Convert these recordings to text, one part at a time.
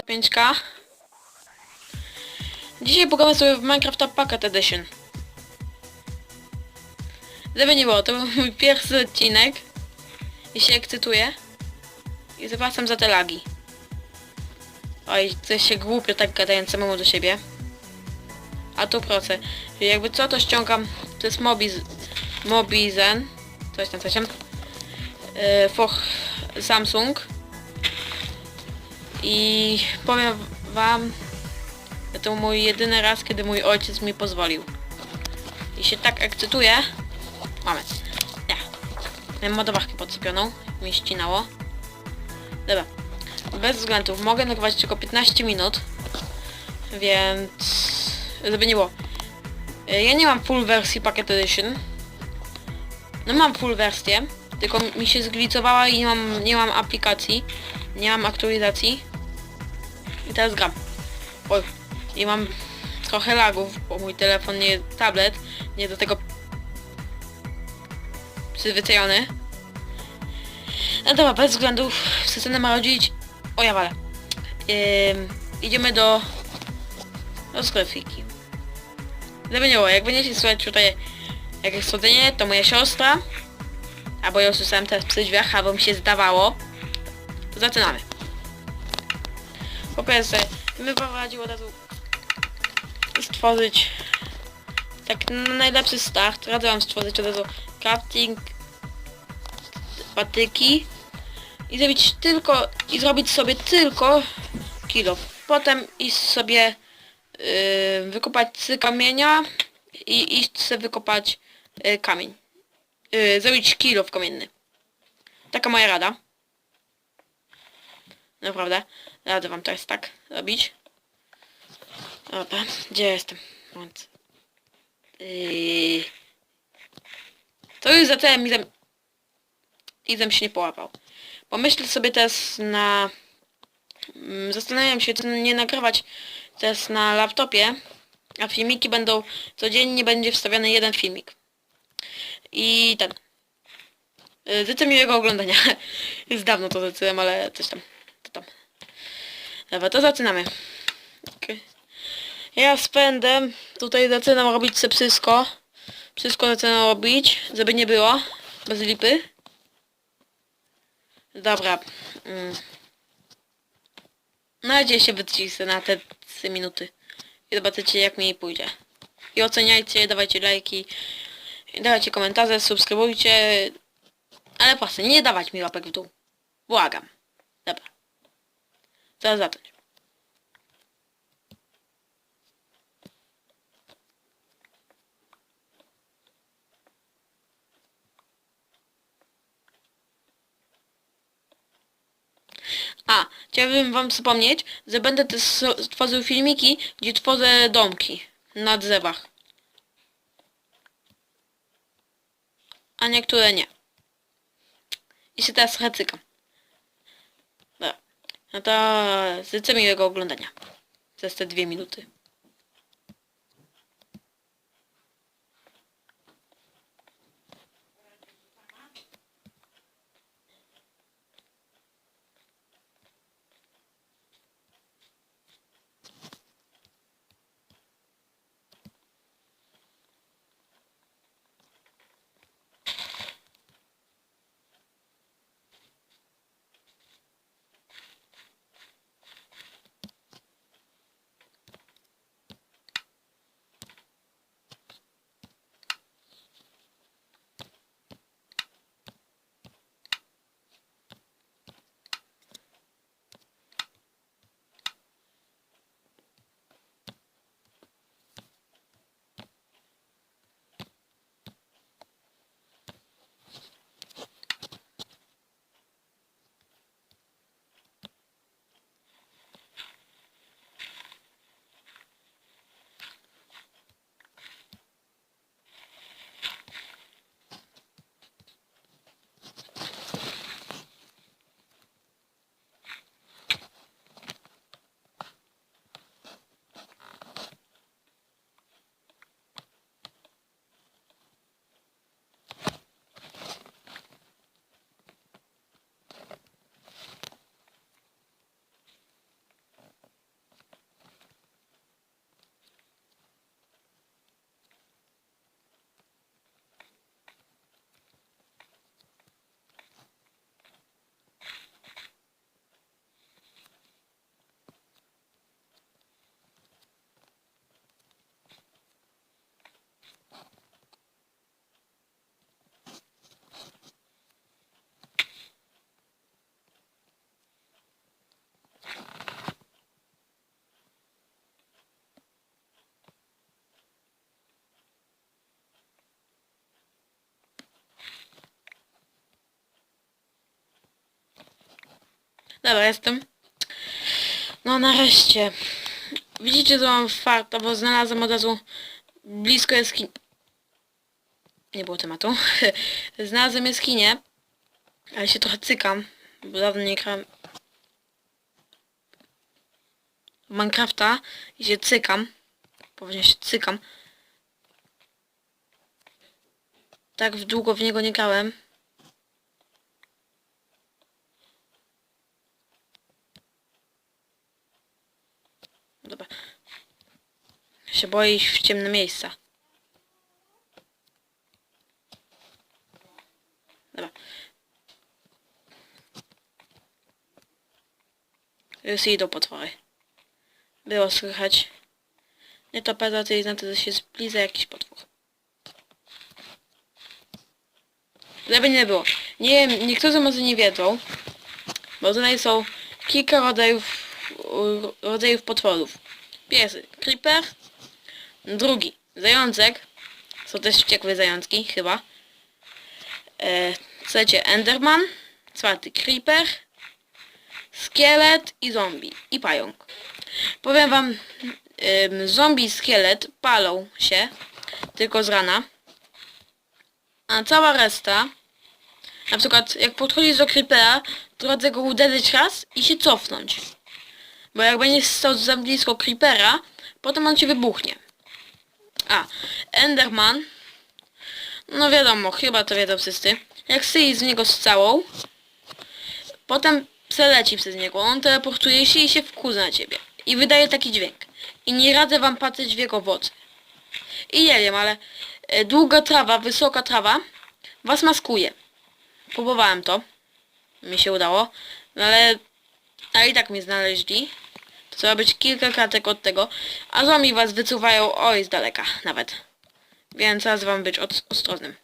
5K. Dzisiaj pogramy sobie w Minecrafta Pocket Edition. Gdyby nie było, to był mój pierwszy odcinek. I się ekscytuję. I zapraszam za te lagi. Oj, coś się głupio tak gadając samemu do siebie. A tu proszę. Jakby co, to ściągam. To jest Mobiz... Mobizen. Coś tam, coś tam. Yy, for Samsung. I powiem wam, to mój jedyny raz, kiedy mój ojciec mi pozwolił. I się tak ekscytuję. Mamy. Nie. Miałem ładowarkę podsypioną. Mi ścinało. Dobra. Bez względów. Mogę nagrywać tylko 15 minut. Więc... Żeby nie było. Y, Ja nie mam full wersji Packet Edition. No mam full wersję. Tylko mi się zglicowała i nie mam, nie mam aplikacji. Nie mam aktualizacji. I teraz gram. Oj. I mam trochę lagów, bo mój telefon nie tablet, nie do tego przyzwyczajony. No dobra, bez względów system ma rodzić. O ja walę. Ym, idziemy do do sklepiki. Gdyby nie było, jak będziecie słuchać tutaj jakieś słodzenie, to moja siostra. Albo ja usłyszałem teraz przy drzwiach, albo mi się zdawało. To zaczynamy. Po pierwsze, wyprowadził od razu stworzyć tak na najlepszy start. Radzę wam stworzyć od razu crafting patyki i zrobić tylko i zrobić sobie tylko kilo. Potem iść sobie yy, wykopać z kamienia i iść sobie wykopać yy, kamień. Yy, zrobić kilo w kamienny. Taka moja rada. Naprawdę. Radzę wam teraz tak robić. Dobra, gdzie jestem? Yy... To już zacząłem i zem... I zem się nie połapał. Pomyśl sobie teraz na... Mm, Zastanawiam się, czy nie nagrywać teraz na laptopie, a filmiki będą... Codziennie będzie wstawiany jeden filmik. I ten... Yy, Życzę miłego oglądania. Już dawno to życzyłem, ale coś tam. Dobra, to zaczynamy. Okej. Ja spędzę. Tutaj zaczynam robić se wszystko. Wszystko zaczynam robić, żeby nie było. Bez lipy. Dobra. Mm. Się wycisnę na te 3 minuty. I zobaczycie jak mi pójdzie. I oceniajcie, dawajcie lajki. Dawajcie komentarze, subskrybujcie. Ale proszę, nie dawać mi łapek w dół. Błagam. Zaraz zacząć. A, chciałbym wam przypomnieć, że będę też tworzył filmiki, gdzie tworzę domki na drzewach. A niektóre nie. I się teraz trochę cykam. Dobra. No to życzę miłego oglądania. Przez te dwie minuty. Dobra, jestem. No nareszcie. Widzicie, że mam farta, bo znalazłem od razu blisko jaskini. Nie było tematu. znalazłem jaskinię, ale się trochę cykam, bo dawno nie grałem Minecrafta i się cykam. Poważnie się cykam. Tak długo w niego nie grałem. Dobra. Się boję iść w ciemne miejsca. Dobra. Już idą potwory. Było słychać. Nie to pewno, to znaczy, że się zbliża jakiś potwór. Żeby nie było. Nie wiem, niektórzy może nie wiedzą, bo tutaj są kilka rodzajów, rodzajów potworów. Pierwszy, creeper. Drugi, zajączek. Są też wściekłe zajączki, chyba. E, trzecie, enderman. Czwarty, creeper. Szkielet i zombie. I pająk. Powiem wam, zombie i szkielet palą się tylko z rana. A cała reszta, na przykład jak podchodzisz do creepera, to radzę go uderzyć raz i się cofnąć. Bo jak będziesz stał za blisko creepera, potem on ci wybuchnie. A, Enderman. No wiadomo, chyba to wiedzą wszyscy. Jak syjesz z niego z całą, potem przeleci przez niego. On teleportuje się i się wkurza na ciebie. I wydaje taki dźwięk. I nie radzę wam patrzeć w jego wodzie. I nie wiem, ale e, długa trawa, wysoka trawa was maskuje. Próbowałem to. Mi się udało. No ale, ale i tak mnie znaleźli. To trzeba być kilka kratek od tego. A zombie was wycuwają oj z daleka nawet. Więc trzeba z wam być ostrożnym.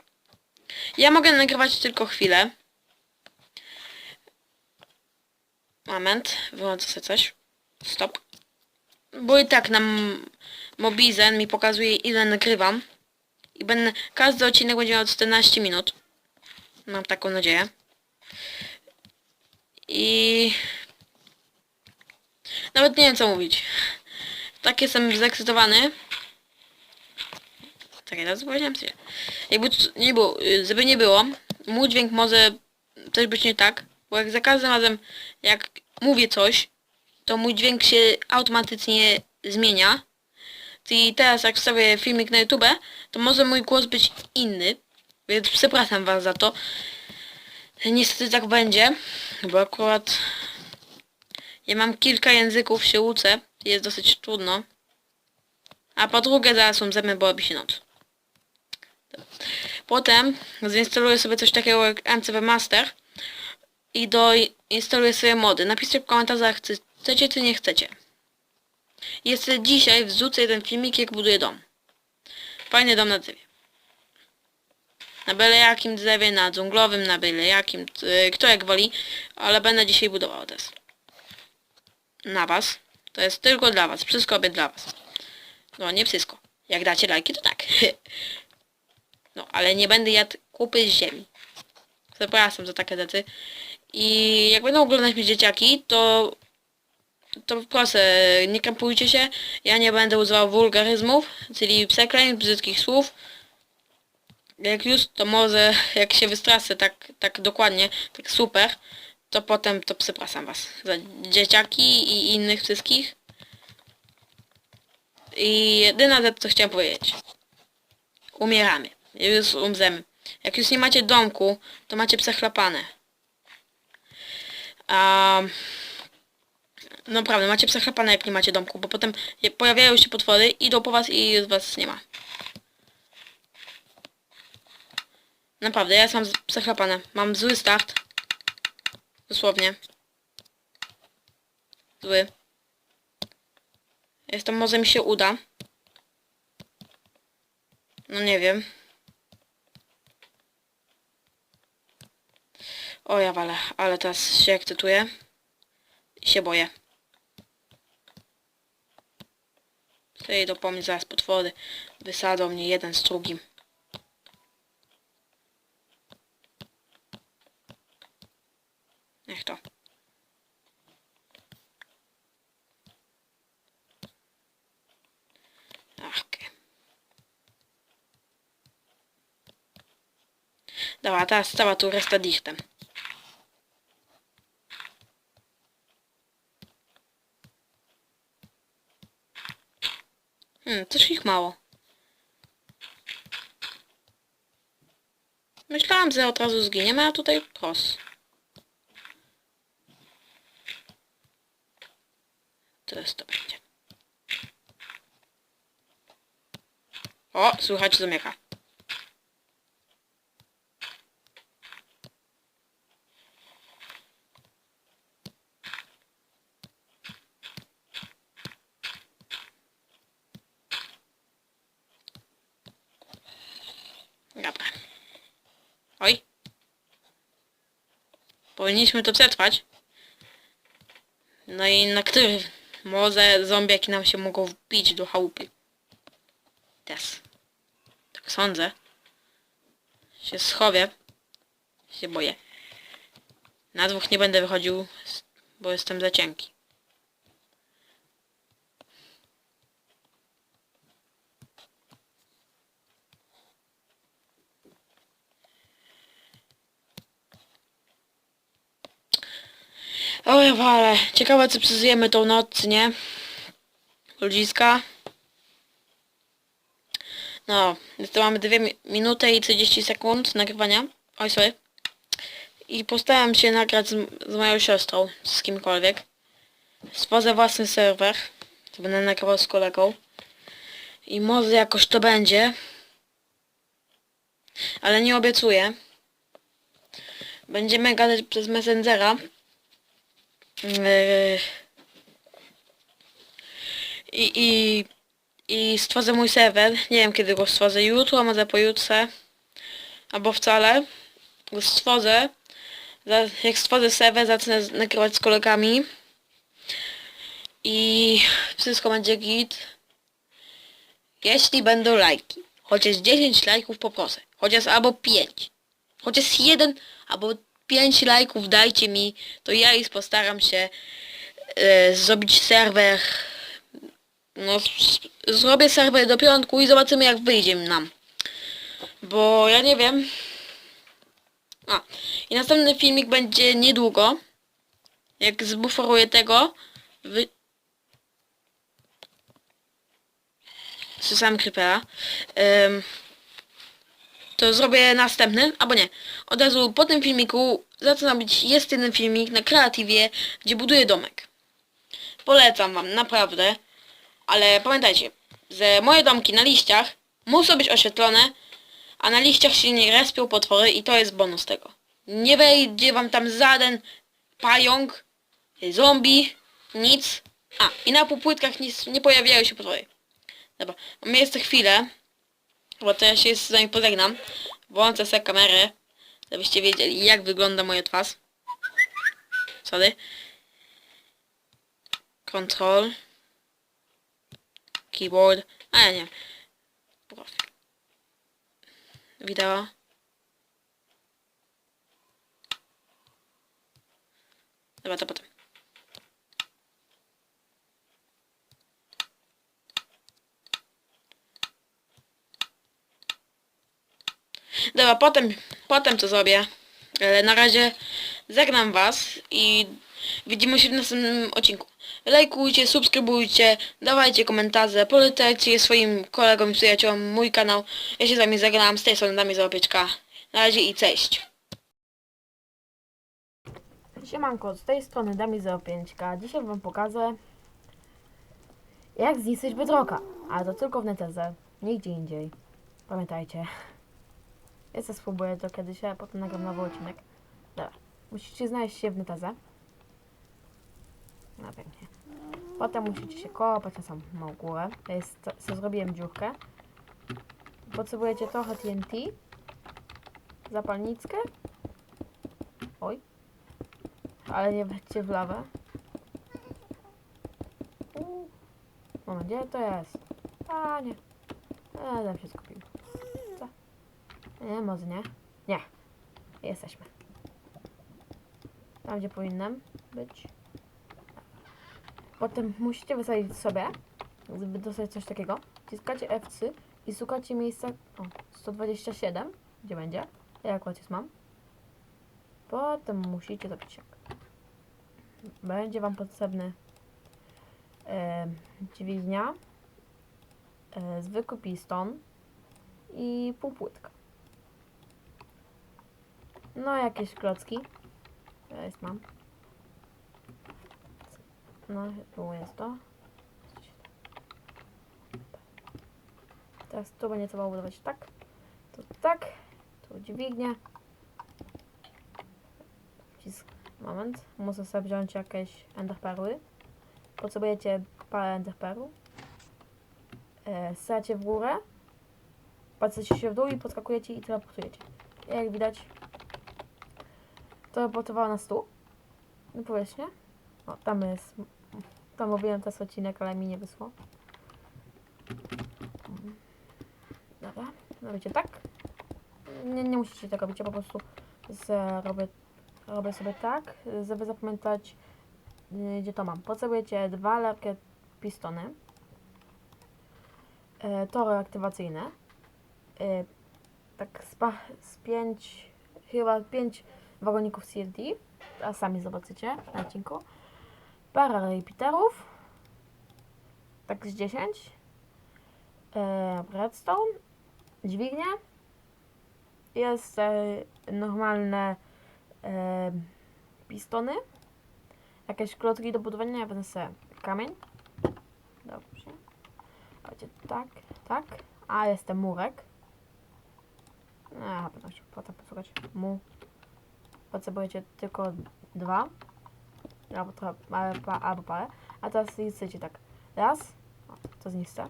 Ja mogę nagrywać tylko chwilę. Moment, wyłączę sobie coś. Stop. Bo i tak nam Mobizen mi pokazuje ile nagrywam. I będę, każdy odcinek będzie miał 14 minut. Mam taką nadzieję. I... Nawet nie wiem co mówić. Tak jestem zekscytowany. Czekaj, teraz powiedziałem sobie. Jakby nie było, y, żeby nie było, mój dźwięk może też być nie tak, bo jak za każdym razem jak mówię coś, to mój dźwięk się automatycznie zmienia. I teraz jak wstawię filmik na YouTube, to może mój głos być inny, więc przepraszam was za to. Niestety tak będzie, bo akurat ja mam kilka języków, się uczę, jest dosyć trudno. A po drugie zaraz umrzemy, bo robi się noc. Potem zainstaluję sobie coś takiego jak MCV Master i doinstaluję sobie mody. Napiszcie w komentarzach, czy chcecie, czy nie chcecie. Jeszcze dzisiaj wrzucę jeden filmik, jak buduję dom. Fajny dom na drzewie. Na byle jakim drzewie, na dżunglowym, na byle jakim, y, kto jak woli, ale będę dzisiaj budował też. Na was. To jest tylko dla was. Wszystko robię dla was. No nie wszystko. Jak dacie lajki, to tak. No, ale nie będę jadł kupy z ziemi. Przepraszam za takie rzeczy. I jak będą oglądać mnie dzieciaki, to to proszę, nie kampujcie się. Ja nie będę używał wulgaryzmów, czyli przekleństw, brzydkich słów. Jak już, to może jak się wystrasę tak, tak dokładnie, tak super, to potem to przepraszam was za dzieciaki i innych wszystkich. I jedyna rzecz, co chciałem powiedzieć. Umieramy. Już umrzemy. Jak już nie macie domku, to macie przechlapane. A Naprawdę, macie przechlapane jak nie macie domku, bo potem pojawiają się potwory, idą po was i już was nie ma. Naprawdę, ja mam przechlapane. Mam zły start. Dosłownie. Zły. Jestem, może mi się uda. No nie wiem. O ja wale, ale teraz się ekscytuję. I się boję. Przyjdą po mnie zaraz potwory. Wysadzą mnie jeden z drugim. Niech to. Dobra, teraz cała tu resta dichtem. Hmm, też ich mało. Myślałam, że od razu zginiemy, a tutaj pros. Teraz to będzie. O, słychać zamyka. Dobra. Oj. Powinniśmy to przetrwać. No i na który może zombiaki nam się mogą wbić do chałupy. Teraz. Tak sądzę. Się schowię. Się boję. Na dwóch nie będę wychodził, bo jestem za cienki. Oj, ale ciekawe co przeżyjemy tą noc, nie? Ludziska. No, to mamy 2 minuty i 30 sekund nagrywania. Oj, sorry. I postaram się nagrać z, z moją siostrą, z kimkolwiek. Stworzę własny serwer. To będę nagrywał z kolegą. I może jakoś to będzie. Ale nie obiecuję. Będziemy gadać przez Messengera. Yy, I, i, I stworzę mój serwer. Nie wiem kiedy go stworzę. Jutro, może pojutrze. Albo wcale. Go stworzę. Jak stworzę serwer, zacznę nagrywać z kolegami. I wszystko będzie git. Jeśli będą lajki. Chociaż 10 lajków poproszę. Chociaż albo 5. Chociaż jeden albo 5 lajków dajcie mi, to ja ich postaram się e, zrobić serwer. No, zrobię serwer do piątku i zobaczymy jak wyjdzie nam. Bo ja nie wiem. A, i następny filmik będzie niedługo. Jak zbuforuję tego. Wy... Słyszałem creepera. Ym, to zrobię następny, albo nie. Od razu po tym filmiku zacznę robić, jest jeden filmik na kreatywie, gdzie buduję domek. Polecam wam, naprawdę. Ale pamiętajcie, że moje domki na liściach muszą być oświetlone, a na liściach się nie respią potwory i to jest bonus tego. Nie wejdzie wam tam żaden pająk, zombie, nic. A, i na półpłytkach nie pojawiają się potwory. Dobra, mamy jeszcze chwilę, bo to ja się z wami pożegnam. Włączę sobie kamerę, żebyście wiedzieli jak wygląda moja twarz. Sorry. Control. Keyboard. A ja nie. Profil. Wideo. Dobra, to potem. Dobra, potem, potem to zrobię. Ale na razie żegnam was i widzimy się w następnym odcinku. Lajkujcie, subskrybujcie, dawajcie komentarze, polecajcie swoim kolegom i przyjaciołom mój kanał. Ja się z wami żegnam, z tej strony Dami Załopieczka. Na razie i cześć. Siemanko, z tej strony Dami 05K. Dzisiaj wam pokażę jak zniszczyć Bedrocka. Ale to tylko w netezę, nigdzie indziej. Pamiętajcie. Ja sobie spróbuję to kiedyś, a potem nagram nowy odcinek. Dobra, musicie znaleźć się w netezę. No pięknie. Potem musicie się kopać na samą górę. Ja jest, to, sobie zrobiłem dziurkę. Potrzebujecie trochę TNT. Zapalniczkę. Oj. Ale nie wejdźcie w lawę. Moment, gdzie to jest? A, nie. Się skupił. Co? Nie, może nie. Nie. Jesteśmy. Tam, gdzie powinnam być. Potem musicie wysadzić sobie, żeby dostać coś takiego. Wciskacie F3 i szukacie miejsca o, 127, gdzie będzie. Ja akurat już mam. Potem musicie zrobić jak. Będzie Wam potrzebny e, dźwignia, e, zwykły piston i półpłytka. No, jakieś klocki. Ja jest mam. No, tu jest to. Teraz tu będzie trzeba budować tak. Tu tak. Tu dźwignię. Moment. Muszę sobie wziąć jakieś enderperły. Potrzebujecie parę enderperł. E, Stacie w górę. Patrzycie się w dół i podskakujecie i teleportujecie. Jak widać, teleportowało nas tu. Na powierzchnię. O, tam jest. Tam robiłem ten odcinek, ale mi nie wysłał. Dobra, robicie tak. Nie, nie musicie tego robić, ja po prostu zrobię, robię sobie tak, żeby zapamiętać, y, gdzie to mam. Potrzebujecie dwa lepkie pistony, e, tory aktywacyjne, e, tak z, z pięć, chyba pięć wagoników CLD, a sami zobaczycie na odcinku. Parę repeaterów, tak z 10, e, redstone, dźwignię, jest e, normalne e, pistony, jakieś klocki do budowania, ja będę kamień. Dobrze. Chodźcie, tak, tak. A, jest ten murek. A, będę potem posłuchać. Mu. Potrzebujecie tylko dwa. Albo, trochę, albo, albo parę. A teraz liczycie tak. Raz. To zniszczę.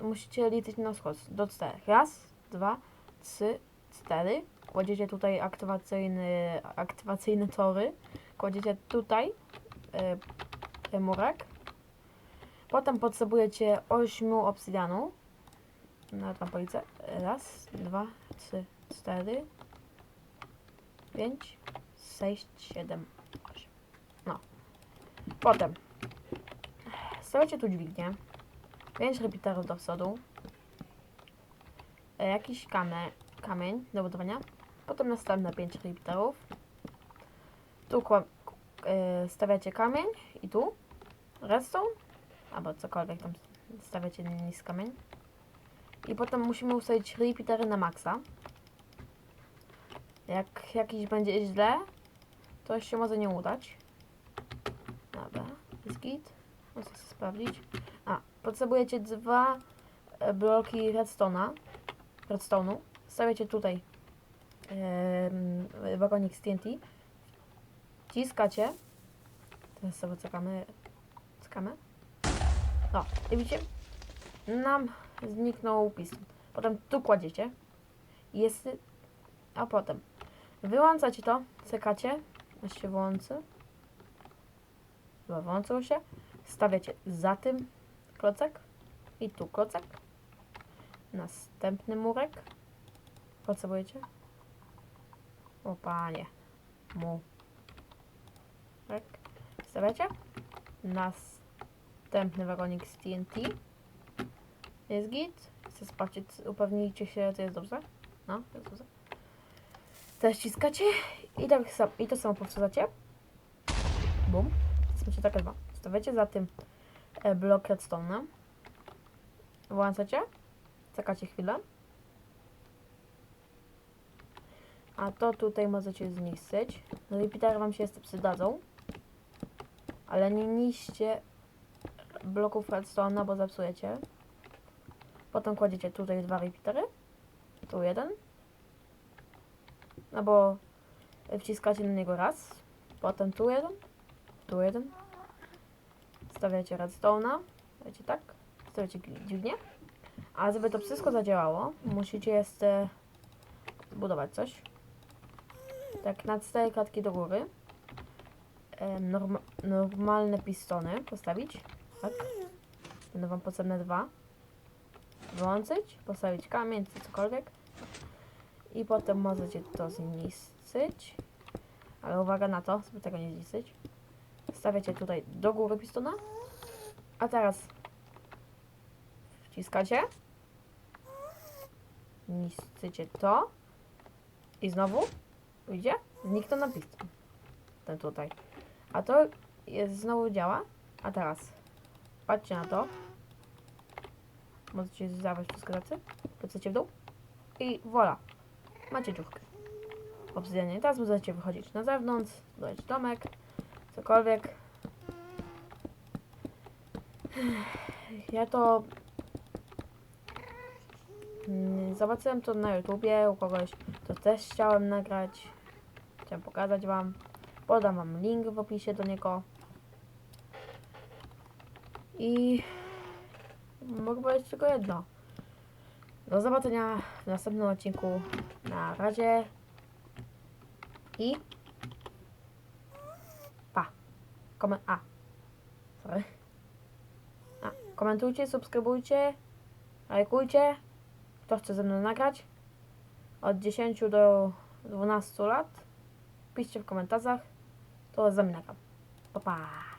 Musicie liczyć na skos do czterech. Raz, dwa, trzy, cztery. Kładziecie tutaj aktywacyjny, aktywacyjne tory. Kładziecie tutaj y, murek. Potem potrzebujecie 8 obsydianu. Na tam policę. Raz, dwa, trzy, cztery, pięć, sześć, siedem, osiem. No. Potem stawiacie tu dźwignię. 5 repeaterów do przodu. E, jakiś kamień, kamień do budowania. Potem następne 5 repeaterów. Tu e, stawiacie kamień i tu redstone, albo cokolwiek tam stawiacie niż kamień. I potem musimy ustawić repeatery na maksa. Jak jakiś będzie źle, to się może nie udać. Dobra, jest git. Muszę sobie sprawdzić. A, potrzebujecie dwa e, bloki redstone'a. Redstone'u. Stawiacie tutaj em, wagonik z TNT. Wciskacie. Teraz sobie czekamy. Czekamy. No, i widzicie? Nam zniknął piston. Potem tu kładziecie. Jest... A potem wyłączacie to, czekacie, aż się włączy. Chyba włączyło się. Stawiacie za tym klocek i tu klocek. Następny murek. Potrzebujecie? O panie. Mu. Tak. Stawiacie. Następny wagonik z TNT. Jest git. Chcę sprawdzić, upewnijcie się, to jest dobrze. No, jest dobrze. Ściskacie i, tak sam, i to samo powtarzacie. Bum. Macie takie dwa. Stawiacie za tym e, blok redstone'a. Włączacie. Czekacie chwilę. A to tutaj możecie zniszczyć. Repeatery wam się jeszcze przydadzą. Ale nie niszcie bloków redstone'a, bo zepsujecie. Potem kładziecie tutaj dwa repeatery. Tu jeden. No bo wciskacie na niego raz. Potem tu jeden. Tu jeden. Stawiacie redstone'a. Wiecie tak. Stawiacie dźwignię. A żeby to wszystko zadziałało, musicie jeszcze budować coś. Tak, na cztery klatki do góry. Norma normalne pistony postawić. Tak. Będą wam potrzebne dwa. Włączyć, postawić kamień czy cokolwiek. I potem możecie to zniszczyć. Ale uwaga na to, żeby tego nie zniszczyć. Stawiacie tutaj do góry pistona. A teraz wciskacie. Niszczycie to. I znowu, widzicie? Zniknął napis. Ten tutaj. A to jest, znowu działa. A teraz, patrzcie na to. Możecie zabrać wszystkie tacy. Plececie w dół. I voilà. Macie dziurkę. Obsydianie. Teraz możecie wychodzić na zewnątrz, dodać domek, cokolwiek. Ja to mm, zobaczyłem to na YouTubie u kogoś, to też chciałem nagrać. Chciałem pokazać wam. Podam wam link w opisie do niego. I mogę powiedzieć tylko jedno. Do zobaczenia w następnym odcinku. Na razie. I pa. Komen a. Sorry. A. Komentujcie, subskrybujcie, lajkujcie. Kto chce ze mną nagrać? Od 10 do 12 lat. Piszcie w komentarzach. To za mnie nagram. Pa pa.